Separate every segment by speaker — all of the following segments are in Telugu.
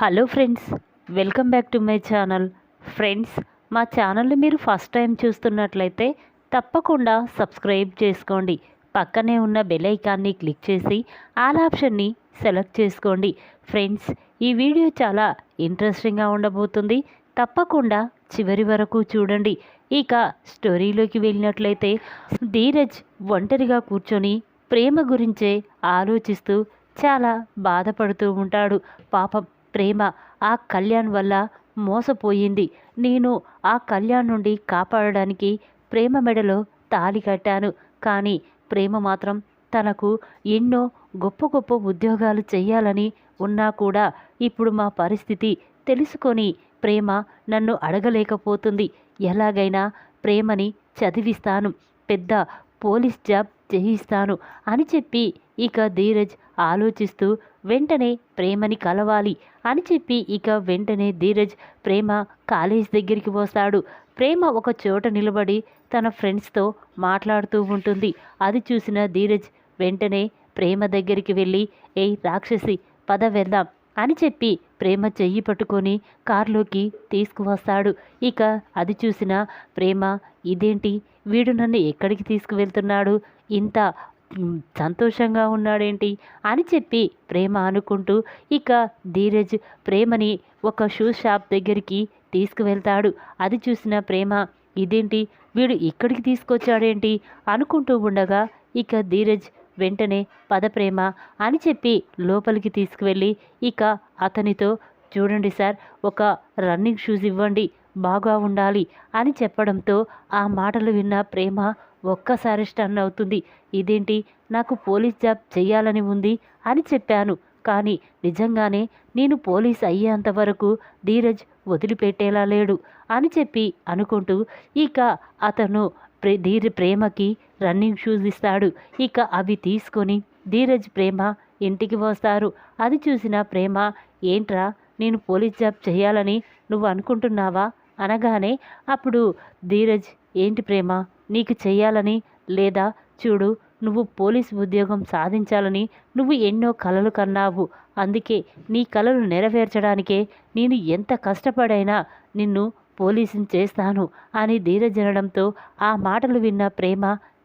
Speaker 1: Hello friends welcome back to my channel. Friends మా ఛానల్ని మీరు ఫస్ట్ టైం చూస్తున్నట్లయితే తప్పకుండా సబ్స్క్రైబ్ చేసుకోండి. పక్కనే ఉన్న బెల్ ఐకాన్ని క్లిక్ చేసి ఆల్ ఆప్షన్ని సెలెక్ట్ చేసుకోండి. ఫ్రెండ్స్ ఈ వీడియో చాలా ఇంట్రెస్టింగ్గా ఉండబోతుంది. తప్పకుండా చివరి వరకు చూడండి. ఇక స్టోరీలోకి వెళ్ళినట్లయితే ధీరజ్ ఒంటరిగా కూర్చొని ప్రేమ గురించే ఆలోచిస్తూ చాలా బాధపడుతూ ఉంటాడు. పాపం ప్రేమ ఆ కళ్యాణ్ వల్ల మోసపోయింది. నేను ఆ కళ్యాణ్ నుండి కాపాడడానికి ప్రేమ మెడలో తాళి కట్టాను. కానీ ప్రేమ మాత్రం తనకు ఎన్నో గొప్ప గొప్ప ఉద్యోగాలు చేయాలని ఉన్నా కూడా ఇప్పుడు మా పరిస్థితి తెలుసుకొని ప్రేమ నన్ను అడగలేకపోతుంది. ఎలాగైనా ప్రేమని చదివిస్తాను. పెద్ద పోలీస్ జాబ్ చేయిస్తాను అని చెప్పి ఇక ధీరజ్ ఆలోచిస్తూ వెంటనే ప్రేమని కలవాలి అని చెప్పి ఇక వెంటనే ధీరజ్ ప్రేమ కాలేజ్ దగ్గరికి వస్తాడు. ప్రేమ ఒక చోట నిలబడి తన ఫ్రెండ్స్తో మాట్లాడుతూ ఉంటుంది. అది చూసిన ధీరజ్ వెంటనే ప్రేమ దగ్గరికి వెళ్ళి ఏయ్ రాక్షసి పద వెళ్దాం అని చెప్పి ప్రేమ చెయ్యి పట్టుకొని కారులోకి తీసుకువస్తాడు. ఇక అది చూసిన ప్రేమ ఇదేంటి? వీడు నన్ను ఎక్కడికి తీసుకువెళ్తున్నాడు? ఇంత సంతోషంగా ఉన్నాడేంటి అని చెప్పి ప్రేమ అనుకుంటూ ఇక ధీరజ్ ప్రేమని ఒక షూ షాప్ దగ్గరికి తీసుకువెళ్తాడు. అది చూసిన ప్రేమ ఇదేంటి? వీడు ఇక్కడికి తీసుకొచ్చాడేంటి? అనుకుంటూ ఉండగా ఇక ధీరజ్ వెంటనే పదప్రేమ అని చెప్పి లోపలికి తీసుకువెళ్ళి ఇక అతనితో చూడండి సార్ ఒక రన్నింగ్ షూస్ ఇవ్వండి బాగా ఉండాలి అని చెప్పడంతో ఆ మాటలు విన్న ప్రేమ ఒక్కసారి స్టన్ అవుతుంది. ఇదేంటి? నాకు పోలీస్ జాబ్ చేయాలని ఉంది అని చెప్పాను. కానీ నిజంగానే నేను పోలీస్ అయ్యేంత వరకు ధీరజ్ వదిలిపెట్టేలా లేడు అని చెప్పి అనుకుంటూ ఇక అతను ప్రే ధీర ప్రేమకి రన్నింగ్ షూస్ ఇస్తాడు. ఇక అవి తీసుకొని ధీరజ్ ప్రేమ ఇంటికి వస్తారు. అది చూసిన ప్రేమ ఏంట్రా? నేను పోలీస్ జాబ్ చేయాలని నువ్వు అనుకుంటున్నావా? అనగానే అప్పుడు ధీరజ్ ఏంటి ప్రేమ? నీకు చేయాలని లేదా చూడు నువ్వు పోలీస్ ఉద్యోగం సాధించాలని నువ్వు ఎన్నో కలలు కన్నావు. అందుకే నీ కలలు నెరవేర్చడానికే నేను ఎంత కష్టపడైనా నిన్ను పోలీసుని చేస్తాను అని ధీరజ్ అనడంతో ఆ మాటలు విన్న ప్రేమ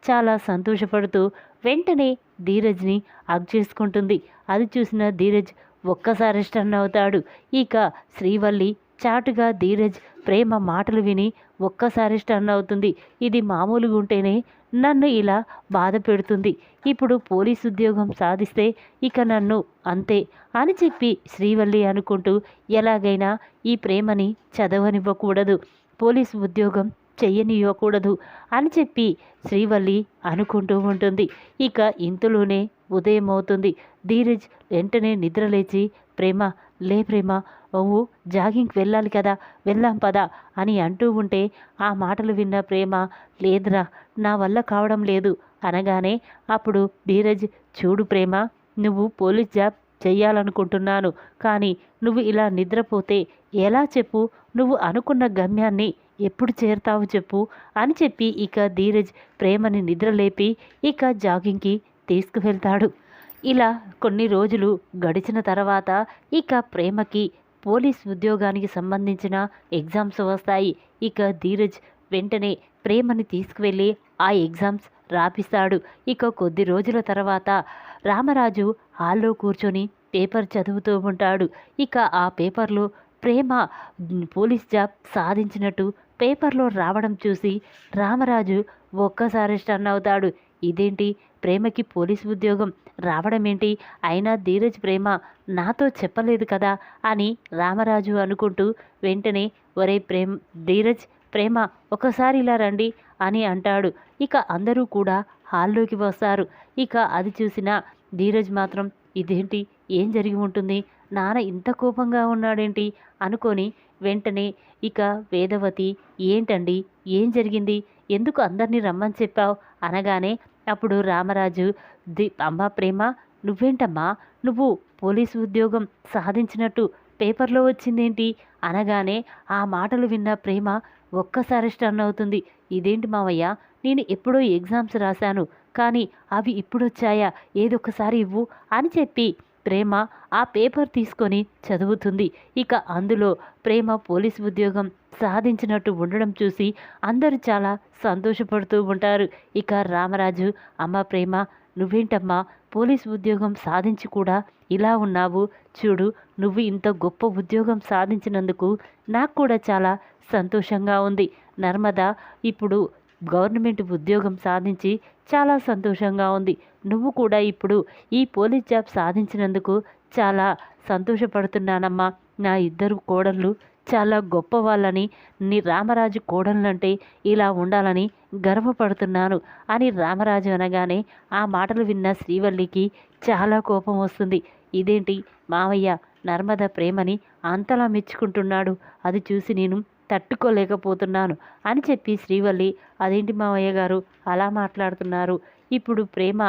Speaker 1: చాలా సంతోషపడుతూ వెంటనే ధీరజ్ని అగ్ చేసుకుంటుంది. అది చూసిన ధీరజ్ ఒక్కసారి స్టన్ అవుతాడు. ఇక శ్రీవల్లి చాటుగా ధీరజ్ ప్రేమ మాటలు విని ఒక్కసారి స్టన్ అవుతుంది. ఇది మామూలుగా ఉంటేనే నన్ను ఇలా బాధ పెడుతుంది. ఇప్పుడు పోలీస్ ఉద్యోగం సాధిస్తే ఇక నన్ను అంతే అని చెప్పి శ్రీవల్లి అనుకుంటూ ఎలాగైనా ఈ ప్రేమని చదవనివ్వకూడదు. పోలీస్ ఉద్యోగం చెయ్యనివ్వకూడదు అని చెప్పి శ్రీవల్లి అనుకుంటూ ఉంటుంది. ఇక ఇంతలోనే ఉదయం అవుతుంది ధీరజ్ వెంటనే నిద్రలేచి ప్రేమ లే ప్రేమ ఓ జాగింగ్కి వెళ్ళాలి కదా వెళ్దాం పదా అని అంటూ ఉంటే ఆ మాటలు విన్న ప్రేమ లేదురా నా వల్ల కావడం లేదు అనగానే అప్పుడు ధీరజ్ చూడు ప్రేమ నువ్వు పోలీస్ జాబ్ చెయ్యాలనుకుంటున్నాను కానీ నువ్వు ఇలా నిద్రపోతే ఎలా చెప్పు నువ్వు అనుకున్న గమ్యాన్ని ఎప్పుడు చేరుతావు చెప్పు అని చెప్పి ఇక ధీరజ్ ప్రేమని నిద్రలేపి ఇక జాగింగ్కి తీసుకువెళ్తాడు. ఇలా కొన్ని రోజులు గడిచిన తర్వాత ఇక ప్రేమకి పోలీస్ ఉద్యోగానికి సంబంధించిన ఎగ్జామ్స్ వస్తాయి. ఇక ధీరజ్ వెంటనే ప్రేమని తీసుకువెళ్ళి ఆ ఎగ్జామ్స్ రాపిస్తాడు. ఇక కొద్ది రోజుల తర్వాత రామరాజు హాల్లో కూర్చొని పేపర్ చదువుతూ ఉంటాడు. ఇక ఆ పేపర్లో ప్రేమ పోలీస్ జాబ్ సాధించినట్టు పేపర్లో రావడం చూసి రామరాజు ఒక్కసారి స్టన్ అవుతాడు. ఇదేంటి ప్రేమకి పోలీస్ ఉద్యోగం రావడం ఏంటి అయినా ధీరజ్ ప్రేమ నాతో చెప్పలేదు కదా? అని రామరాజు అనుకుంటూ వెంటనే ఒరే ప్రేమ్ ధీరజ్ ప్రేమ ఒకసారి ఇలా రండి అని అంటాడు. ఇక అందరూ కూడా హాల్లోకి వస్తారు. ఇక అది చూసిన ధీరజ్ మాత్రం ఇదేంటి? ఏం జరిగి ఉంటుంది? నాన్న ఇంత కోపంగా ఉన్నాడేంటి? అనుకొని వెంటనే ఇక వేదవతి ఏంటండి? ఏం జరిగింది? ఎందుకు అందరినీ రమ్మని చెప్పావు? అనగానే అప్పుడు రామరాజు ది అమ్మ ప్రేమ నువ్వేంటమ్మా? నువ్వు పోలీసు ఉద్యోగం సాధించినట్టు పేపర్లో వచ్చిందేంటి? అనగానే ఆ మాటలు విన్న ప్రేమ ఒక్కసారి స్టన్ అవుతుంది. ఇదేంటి మావయ్య? నేను ఎప్పుడో ఎగ్జామ్స్ రాశాను కానీ అవి ఇప్పుడు వచ్చాయా ఏదొక్కసారి ఇవ్వు అని చెప్పి ప్రేమ ఆ పేపర్ తీసుకొని చదువుతుంది. ఇక అందులో ప్రేమ పోలీస్ ఉద్యోగం సాధించినట్టు ఉండడం చూసి అందరూ చాలా సంతోషపడుతూ ఉంటారు. ఇక రామరాజు అమ్మ ప్రేమ నువ్వేంటమ్మా? పోలీస్ ఉద్యోగం సాధించి కూడా ఇలా ఉన్నావు. చూడు నువ్వు ఇంత గొప్ప ఉద్యోగం సాధించినందుకు నాకు కూడా చాలా సంతోషంగా ఉంది. నర్మద ఇప్పుడు గవర్నమెంట్ ఉద్యోగం సాధించి చాలా సంతోషంగా ఉంది. నువ్వు కూడా ఇప్పుడు ఈ పోలీస్ జాబ్ సాధించినందుకు చాలా సంతోషపడుతున్నానమ్మా. నా ఇద్దరు కోడళ్ళు చాలా గొప్ప వాళ్ళని నీ రామరాజు కోడళ్ళంటే ఇలా ఉండాలని గర్వపడుతున్నాను అని రామరాజు అనగానే ఆ మాటలు విన్న శ్రీవల్లికి చాలా కోపం వస్తుంది. ఇదేంటి మావయ్య నర్మద ప్రేమని అంతలా మెచ్చుకుంటున్నాడు? అది చూసి నేను తట్టుకోలేకపోతున్నాను అని చెప్పి శ్రీవల్లి అదేంటి మావయ్య గారు? అలా మాట్లాడుతున్నారు. ఇప్పుడు ప్రేమ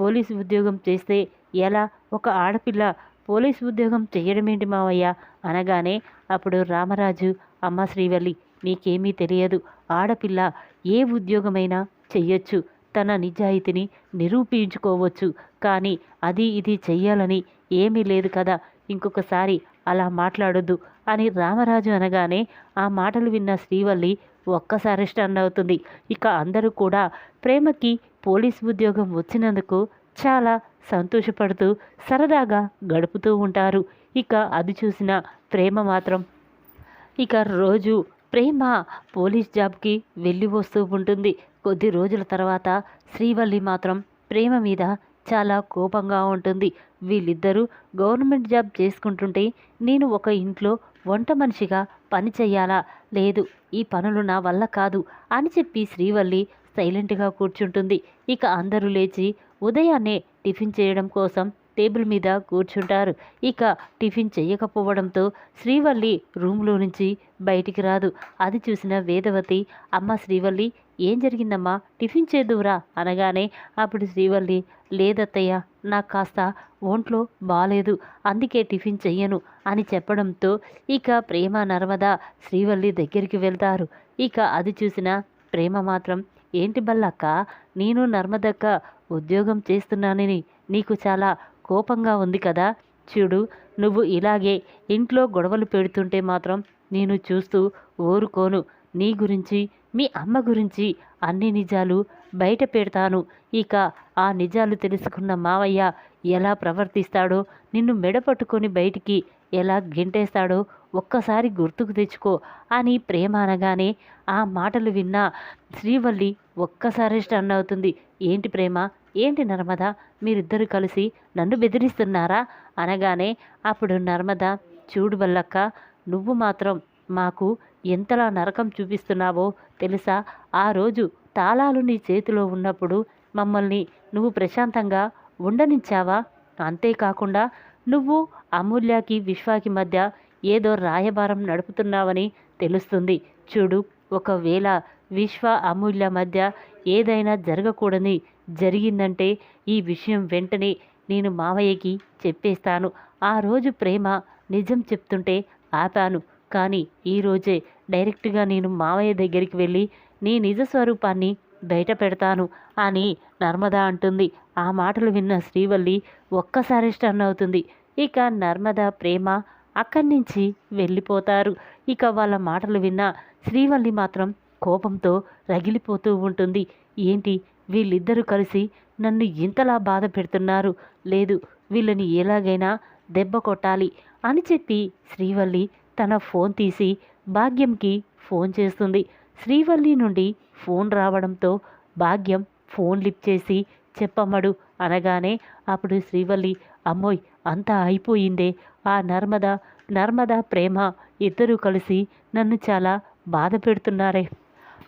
Speaker 1: పోలీసు ఉద్యోగం చేస్తే ఎలా? ఒక ఆడపిల్ల పోలీస్ ఉద్యోగం చేయడమేంటి మావయ్య? అనగానే అప్పుడు రామరాజు అమ్మ శ్రీవల్లి నీకేమీ తెలియదు. ఆడపిల్ల ఏ ఉద్యోగమైనా చెయ్యొచ్చు. తన నిజాయితీని నిరూపించుకోవచ్చు. కానీ అది ఇది చెయ్యాలని ఏమీ లేదు కదా. ఇంకొకసారి అలా మాట్లాడొద్దు. అని రామరాజు అనగానే ఆ మాటలు విన్న శ్రీవల్లి ఒక్కసారి స్టన్ అవుతుంది. ఇక అందరూ కూడా ప్రేమకి పోలీస్ ఉద్యోగం వచ్చినందుకు చాలా సంతోషపడుతూ సరదాగా గడుపుతూ ఉంటారు. ఇక అది చూసిన ప్రేమ మాత్రం ఇక రోజు ప్రేమ పోలీస్ జాబ్కి వెళ్ళి వస్తూ ఉంటుంది. కొద్ది రోజుల తర్వాత శ్రీవల్లి మాత్రం ప్రేమ మీద చాలా కోపంగా ఉంటుంది. వీళ్ళిద్దరూ గవర్నమెంట్ జాబ్ చేసుకుంటుంటే నేను ఒక ఇంట్లో వంట మనిషిగా పని చెయ్యాలా లేదు ఈ పనులు నా వల్ల కాదు అని చెప్పి శ్రీవల్లి సైలెంట్గా కూర్చుంటుంది. ఇక అందరూ లేచి ఉదయాన్నే టిఫిన్ చేయడం కోసం టేబుల్ మీద కూర్చుంటారు. ఇక టిఫిన్ చేయకపోవడంతో శ్రీవల్లి రూమ్లో నుంచి బయటికి రాదు. అది చూసిన వేదవతి అమ్మ శ్రీవల్లి ఏం జరిగిందమ్మా? టిఫిన్ చేదువురా అనగానే అప్పుడు శ్రీవల్లి లేదత్తయ్య నాకు కాస్త ఒంట్లో బాలేదు అందుకే టిఫిన్ చెయ్యను అని చెప్పడంతో ఇక ప్రేమ నర్మద శ్రీవల్లి దగ్గరికి వెళ్తారు. ఇక అది చూసిన ప్రేమ మాత్రం ఏంటి బల్లక్క నేను నర్మదక్క ఉద్యోగం చేస్తున్నానని నీకు చాలా కోపంగా ఉంది కదా. చూడు నువ్వు ఇలాగే ఇంట్లో గొడవలు పెడుతుంటే మాత్రం నేను చూస్తూ ఊరుకోను. నీ గురించి మీ అమ్మ గురించి అన్ని నిజాలు బయట పెడతాను. ఇక ఆ నిజాలు తెలుసుకున్న మావయ్య ఎలా ప్రవర్తిస్తాడో నిన్ను మెడపట్టుకొని బయటికి ఎలా గెంటేస్తాడో ఒక్కసారి గుర్తుకు తెచ్చుకో అని ప్రేమ అనగానే ఆ మాటలు విన్న శ్రీవల్లి ఒక్కసారి స్టన్ అవుతుంది. ఏంటి ప్రేమ? ఏంటి నర్మద మీరిద్దరు కలిసి నన్ను బెదిరిస్తున్నారా? అనగానే అప్పుడు నర్మద చూడు వల్లక్క నువ్వు మాత్రం మాకు ఎంతలా నరకం చూపిస్తున్నావో తెలుసా? ఆ రోజు తాళాలు నీ చేతిలో ఉన్నప్పుడు మమ్మల్ని నువ్వు ప్రశాంతంగా ఉండనిచ్చావా? అంతేకాకుండా నువ్వు అమూల్యకి విశ్వాకి మధ్య ఏదో రాయబారం నడుపుతున్నావని తెలుస్తుంది. చూడు ఒకవేళ విశ్వ అమూల్య మధ్య ఏదైనా జరగకూడని జరిగిందంటే ఈ విషయం వెంటనే నేను మావయ్యకి చెప్పేస్తాను. ఆ రోజు ప్రేమ నిజం చెప్తుంటే ఆపాను. కానీ ఈరోజే డైరెక్ట్గా నేను మావయ్య దగ్గరికి వెళ్ళి నీ నిజ స్వరూపాన్ని బయట పెడతాను అని నర్మద అంటుంది. ఆ మాటలు విన్న శ్రీవల్లి ఒక్కసారి స్టన్ అవుతుంది. ఇక నర్మద ప్రేమ అక్కడి నుంచి వెళ్ళిపోతారు. ఇక వాళ్ళ మాటలు విన్న శ్రీవల్లి మాత్రం కోపంతో రగిలిపోతూ ఉంటుంది. ఏంటి? వీళ్ళిద్దరూ కలిసి నన్ను ఇంతలా బాధ పెడుతున్నారు. లేదు వీళ్ళని ఎలాగైనా దెబ్బ కొట్టాలి అని చెప్పి శ్రీవల్లి తన ఫోన్ తీసి భాగ్యంకి ఫోన్ చేస్తుంది. శ్రీవల్లి నుండి ఫోన్ రావడంతో భాగ్యం ఫోన్ లిఫ్ట్ చేసి చెప్పమ్మడు అనగానే అప్పుడు శ్రీవల్లి అమ్మోయ్ అంతా అయిపోయిందే. ఆ నర్మద నర్మద ప్రేమ ఇద్దరూ కలిసి నన్ను చాలా బాధ పెడుతున్నారే.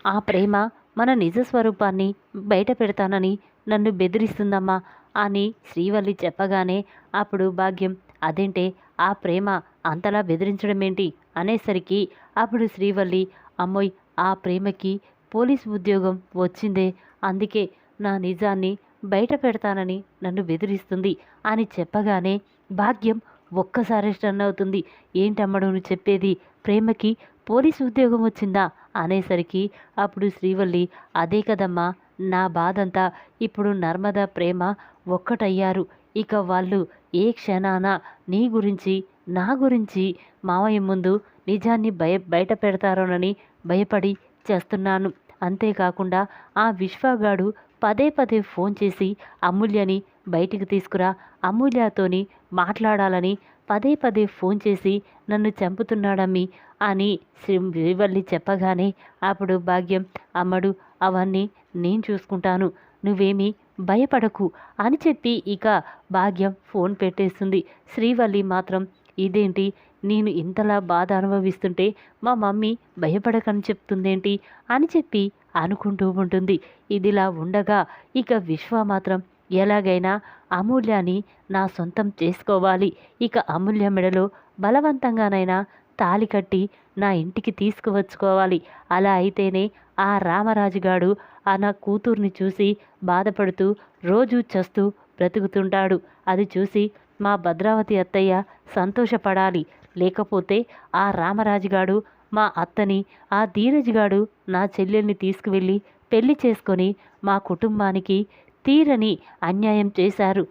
Speaker 1: ఆ ప్రేమ మన నిజ స్వరూపాన్ని బయట పెడతానని నన్ను బెదిరిస్తుందమ్మా అని శ్రీవల్లి చెప్పగానే అప్పుడు భాగ్యం అదేంటే ఆ ప్రేమ అంతలా బెదిరించడమేంటి? అనేసరికి అప్పుడు శ్రీవల్లి అమ్మోయ్ ఆ ప్రేమకి పోలీస్ ఉద్యోగం వచ్చిందే అందుకే నా నిజాన్ని బయట పెడతానని నన్ను బెదిరిస్తుంది అని చెప్పగానే భాగ్యం ఒక్కసారి స్టన్ అవుతుంది ఏంటమ్మడు నువ్వు చెప్పేది? ప్రేమకి పోలీస్ ఉద్యోగం వచ్చిందా? అనేసరికి అప్పుడు శ్రీవల్లి అదే కదమ్మా నా బాధంతా. ఇప్పుడు నర్మద ప్రేమ ఒక్కటయ్యారు. ఇక వాళ్ళు ఏ క్షణాన నీ గురించి నా గురించి మావయ్య ముందు నిజాన్ని భయ బయట పెడతారోనని భయపడి చేస్తున్నాను. అంతేకాకుండా ఆ విశ్వగాడు పదే పదే ఫోన్ చేసి అమూల్యని బయటికి తీసుకురా. అమూల్యతోని మాట్లాడాలని పదే పదే ఫోన్ చేసి నన్ను చంపుతున్నాడమ్మి అని శ్రీవల్లి చెప్పగానే అప్పుడు భాగ్యం అమ్మడు అవన్నీ నేను చూసుకుంటాను. నువ్వేమీ భయపడకు అని చెప్పి ఇక భాగ్యం ఫోన్ పెట్టేస్తుంది. శ్రీవల్లి మాత్రం ఇదేంటి? నేను ఇంతలా బాధ అనుభవిస్తుంటే మా మమ్మీ భయపడకని చెప్తుందేంటి? అని చెప్పి అనుకుంటూ ఉంటుంది. ఇదిలా ఉండగా ఇక విశ్వ మాత్రం ఎలాగైనా అమూల్యాన్ని నా సొంతం చేసుకోవాలి. ఇక అమూల్య మెడలో బలవంతంగానైనా తాలి కట్టి నా ఇంటికి తీసుకువచ్చుకోవాలి. అలా అయితేనే ఆ రామరాజుగాడు ఆ నా కూతుర్ని చూసి బాధపడుతూ రోజు చస్తూ బ్రతుకుతుంటాడు. అది చూసి మా భద్రావతి అత్తయ్య సంతోషపడాలి. లేకపోతే ఆ రామరాజుగాడు మా అత్తని ఆ ధీరజ్గాడు నా చెల్లెల్ని తీసుకువెళ్ళి పెళ్ళి చేసుకొని మా కుటుంబానికి తీరని అన్యాయం చేశారు.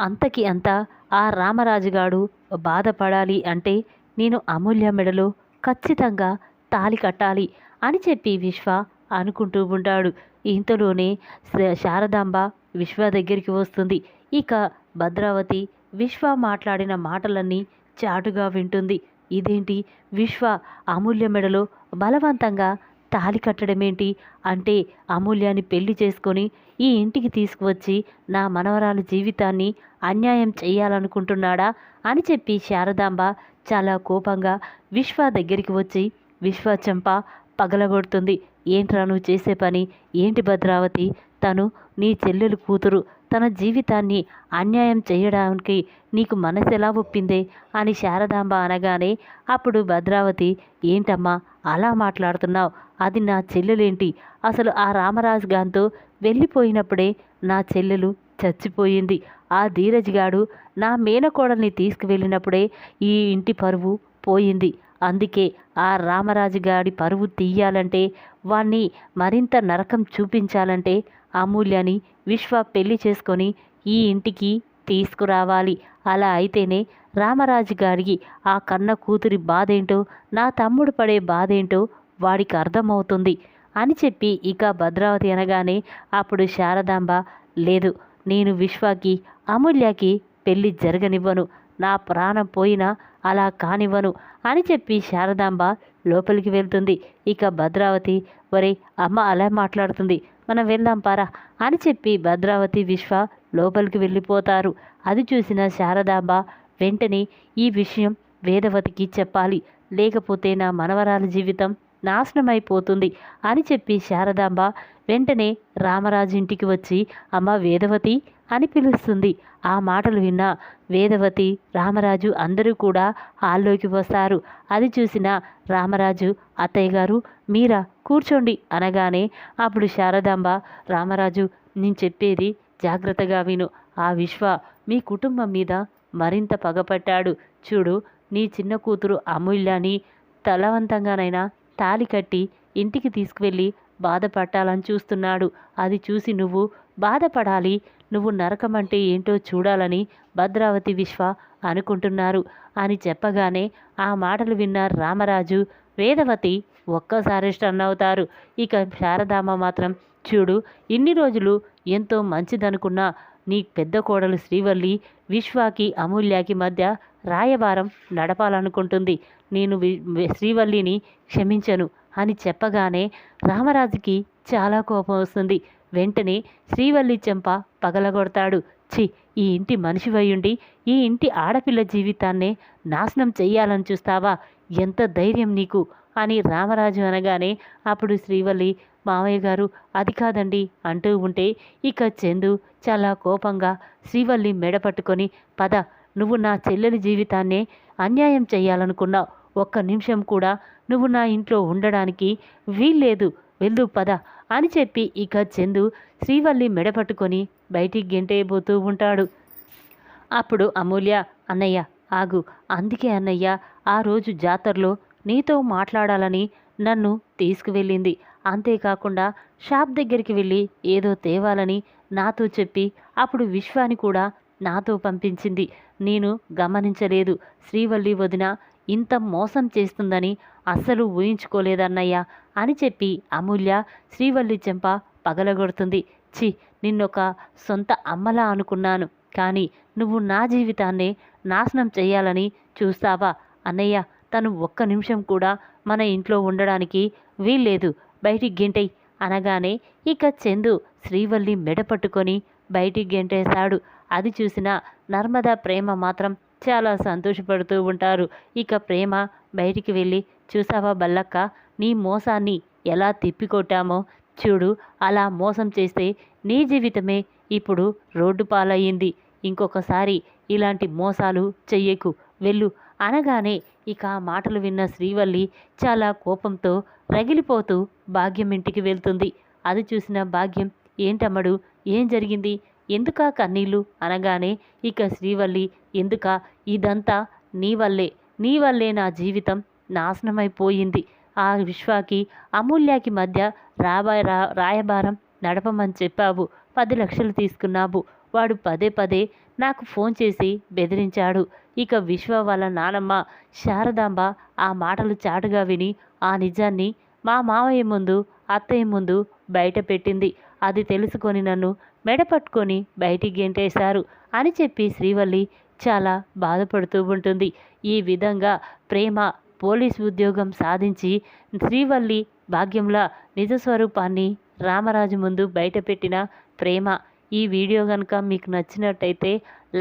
Speaker 1: అంతకి అంత ఆ రామరాజుగాడు బాధపడాలి అంటే నేను అమూల్య మెడలో ఖచ్చితంగా తాలి కట్టాలి అని చెప్పి విశ్వ అనుకుంటూ ఉంటాడు. ఇంతలోనే శ- శారదాంబ విశ్వ దగ్గరికి వస్తుంది. ఇక భద్రావతి విశ్వ మాట్లాడిన మాటలన్నీ చాటుగా వింటుంది. ఇదేంటి? విశ్వ అమూల్య మెడలో బలవంతంగా తాలి కట్టడమేంటి అంటే అమూల్యాన్ని పెళ్ళి చేసుకొని ఈ ఇంటికి తీసుకువచ్చి నా మనవరాల జీవితాన్ని అన్యాయం చేయాలనుకుంటున్నాడా అని చెప్పి శారదాంబ చాలా కోపంగా విశ్వ దగ్గరికి వచ్చి విశ్వ చెంప పగలగొడుతుంది. ఏంట్రా నువ్వు చేసే పని? ఏంటి భద్రావతి? తను నీ చెల్లెలు కూతురు తన జీవితాన్ని అన్యాయం చేయడానికి నీకు మనసు ఎలా ఒప్పిందే? అని శారదాంబ అనగానే అప్పుడు భద్రావతి ఏంటమ్మా అలా మాట్లాడుతున్నావు? అది నా చెల్లెలేంటి? అసలు ఆ రామరాజు గాంతో వెళ్ళిపోయినప్పుడే నా చెల్లెలు చచ్చిపోయింది. ఆ ధీరజ్ గాడు నా మేనకోడల్ని తీసుకువెళ్ళినప్పుడే ఈ ఇంటి పరువు పోయింది. అందుకే ఆ రామరాజు గాడి పరువు తీయాలంటే వాణ్ణి మరింత నరకం చూపించాలంటే అమూల్యని విశ్వ పెళ్ళి చేసుకొని ఈ ఇంటికి తీసుకురావాలి. అలా అయితేనే రామరాజు గారికి ఆ కన్న కూతురి బాధేంటో నా తమ్ముడు పడే బాధేంటో వాడికి అర్థమవుతుంది అని చెప్పి ఇక భద్రావతి అనగానే అప్పుడు శారదాంబ లేదు నేను విశ్వాకి అమూల్యకి పెళ్ళి జరగనివ్వను. నా ప్రాణం పోయినా అలా కానివ్వను అని చెప్పి శారదాంబ లోపలికి వెళ్తుంది. ఇక భద్రావతి ఒరే అమ్మ అలా మాట్లాడుతుంది. మనం వెళ్దాం పారా అని చెప్పి భద్రావతి విశ్వ లోపలికి వెళ్ళిపోతారు. అది చూసిన శారదాంబ వెంటనే ఈ విషయం వేదవతికి చెప్పాలి. లేకపోతే నా మనవరాల జీవితం నాశనమైపోతుంది అని చెప్పి శారదాంబ వెంటనే రామరాజు ఇంటికి వచ్చి అమ్మ వేదవతి అని పిలుస్తుంది. ఆ మాటలు విన్న వేదవతి రామరాజు అందరూ కూడా హాల్లోకి వస్తారు. అది చూసిన రామరాజు అత్తయ్య గారు మీరా కూర్చోండి అనగానే అప్పుడు శారదాంబ రామరాజు నేను చెప్పేది జాగ్రత్తగా విను. ఆ విశ్వ మీ కుటుంబం మీద మరింత పగపట్టాడు. చూడు నీ చిన్న కూతురు అమూల్యాని తలవంతంగానైనా తాలి కట్టి ఇంటికి తీసుకువెళ్ళి బాధపట్టాలని చూస్తున్నాడు. అది చూసి నువ్వు బాధపడాలి. నువ్వు నరకం అంటే ఏంటో చూడాలని భద్రావతి విశ్వ అనుకుంటున్నారు. అని చెప్పగానే ఆ మాటలు విన్న రామరాజు వేదవతి ఒక్కసారి స్టన్ అవుతారు. ఇక శారదామ మాత్రం చూడు ఇన్ని రోజులు ఎంతో మంచిదనుకున్న. నీ పెద్ద కోడలు శ్రీవల్లి విశ్వాకి అమూల్యకి మధ్య రాయబారం నడపాలనుకుంటుంది. నేను వి- శ్రీవల్లిని క్షమించను. అని చెప్పగానే రామరాజుకి చాలా కోపం వస్తుంది. వెంటనే శ్రీవల్లి చెంప పగలగొడతాడు. ఛీ ఈ ఇంటి మనిషివయ్యుండి ఈ ఇంటి ఆడపిల్ల జీవితాన్నే నాశనం చెయ్యాలని చూస్తావా? ఎంత ధైర్యం నీకు? అని రామరాజు అనగానే అప్పుడు శ్రీవల్లి మావయ్య గారు అది కాదండి అంటూ ఉంటే ఇక చందు చాలా కోపంగా శ్రీవల్లి మెడ పట్టుకొని పద నువ్వు నా చెల్లెలి జీవితాన్నే అన్యాయం చేయాలనుకున్నావు ఒక్క నిమిషం కూడా నువ్వు నా ఇంట్లో ఉండడానికి వీల్లేదు వెళ్ళు పద అని చెప్పి ఇక చందు శ్రీవల్లి మెడపట్టుకొని బయటికి గెంటేయబోతూ ఉంటాడు. అప్పుడు అమూల్య అన్నయ్య ఆగు. అందుకే అన్నయ్య ఆ రోజు జాతరలో నీతో మాట్లాడాలని నన్ను తీసుకువెళ్ళింది. అంతేకాకుండా షాప్ దగ్గరికి వెళ్ళి ఏదో తేవాలని నాతో చెప్పి అప్పుడు విశ్వాని కూడా నాతో పంపించింది. నేను గమనించలేదు. శ్రీవల్లి వదిన ఇంత మోసం చేస్తుందని అస్సలు ఊహించుకోలేదన్నయ్యా అని చెప్పి అమూల్య శ్రీవల్లి చెంప పగలగొడుతుంది. చి నిన్నొక సొంత అమ్మలా అనుకున్నాను. కానీ నువ్వు నా జీవితాన్నే నాశనం చేయాలని చూస్తావా? అన్నయ్య తను ఒక్క నిమిషం కూడా మన ఇంట్లో ఉండడానికి వీల్లేదు. బయటికి గెంటై అనగానే ఇక చందు శ్రీవల్లి మెడ పట్టుకొని బయటికి గెంటేశాడు. అది చూసిన నర్మదా ప్రేమ మాత్రం చాలా సంతోషపడుతూ ఉంటారు. ఇక ప్రేమ బయటికి వెళ్ళి చూసావా బల్లక్క నీ మోసాన్ని ఎలా తిప్పికొట్టామో? చూడు అలా మోసం చేస్తే నీ జీవితమే ఇప్పుడు రోడ్డు పాలయ్యింది. ఇంకొకసారి ఇలాంటి మోసాలు చెయ్యకు వెళ్ళు. అనగానే ఇక ఆ మాటలు విన్న శ్రీవల్లి చాలా కోపంతో రగిలిపోతూ భాగ్యం ఇంటికి వెళ్తుంది. అది చూసిన భాగ్యం ఏంటమ్మడు ఏం జరిగింది? ఎందుకా కన్నీళ్ళు? అనగానే ఇక శ్రీవల్లి ఎందుక? ఇదంతా నీ వల్లే. నీ వల్లే నా జీవితం నాశనమైపోయింది. ఆ విశ్వాకి అమూల్యకి మధ్య రాబా రా రాయబారం నడపమని చెప్పావు. పది లక్షలు తీసుకున్నావు. వాడు పదే పదే నాకు ఫోన్ చేసి బెదిరించాడు. ఇక విశ్వ వాళ్ళ నానమ్మ శారదాంబ ఆ మాటలు చాటుగా విని ఆ నిజాన్ని మా మావయ్య ముందు అత్తయ్య ముందు బయట పెట్టింది. అది తెలుసుకొని నన్ను మెడ పట్టుకొని బయటికి గెంటేశారు అని చెప్పి శ్రీవల్లి చాలా బాధపడుతూ ఉంటుంది. ఈ విధంగా ప్రేమ పోలీస్ ఉద్యోగం సాధించి శ్రీవల్లి భాగ్యంలా నిజ స్వరూపాన్ని రామరాజు ముందు బయటపెట్టిన ప్రేమ. ఈ వీడియో కనుక మీకు నచ్చినట్టయితే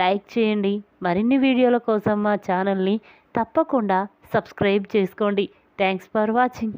Speaker 1: లైక్ చేయండి. మరిన్ని వీడియోల కోసం మా ఛానల్ని తప్పకుండా సబ్స్క్రైబ్ చేసుకోండి. Thanks for watching.